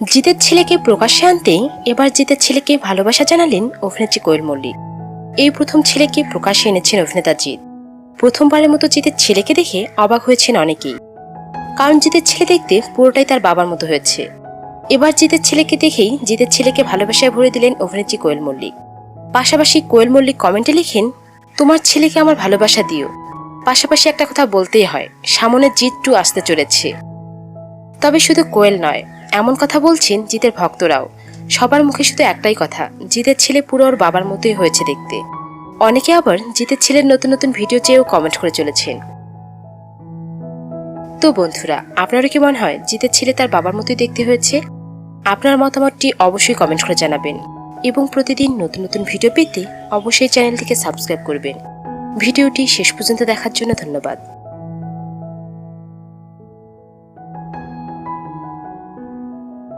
জিতের ছেলেকে প্রকাশ্যে আনতে এবার জিতের ছেলেকে ভালোবাসা জানালেন অভিনেত্রী কোয়েল মল্লিক। এই প্রথম ছেলেকে প্রকাশ্যে এনেছেন অভিনেতা জিৎ। প্রথমবারের মতো জিতের ছেলেকে দেখে অবাক হয়েছেন অনেকেই। কারণ জিতের ছেলে দেখতে পুরোটাই তার বাবার মতো হয়েছে। এবার জিতের ছেলেকে দেখেই জিতের ছেলেকে ভালোবাসায় ভরে দিলেন অভিনেত্রী কোয়েল মল্লিক। পাশাপাশি কোয়েল মল্লিক কমেন্টে লিখেন, তোমার ছেলেকে আমার ভালোবাসা দিও। পাশাপাশি একটা কথা বলতেই হয়, সামনে জিত টু আসতে চলেছে। তবে শুধু কোয়েল নয় এমন কথা বলছেন জিতের ভক্তরাও। সবার মুখে শুধু একটাই কথা, জিতের ছেলে পুরো ওর বাবার মতোই হয়েছে দেখতে। অনেকে আবার জিতের ছেলের নতুন নতুন ভিডিও চেয়েও কমেন্ট করে চলেছেন। তো বন্ধুরা, আপনারও কি মনে হয় জিতের ছেলে তার বাবার মতোই দেখতে হয়েছে? আপনার মতামতটি অবশ্যই কমেন্ট করে জানাবেন। এবং প্রতিদিন নতুন নতুন ভিডিও পেতে অবশ্যই চ্যানেলটিকে সাবস্ক্রাইব করবেন। ভিডিওটি শেষ পর্যন্ত দেখার জন্য ধন্যবাদ।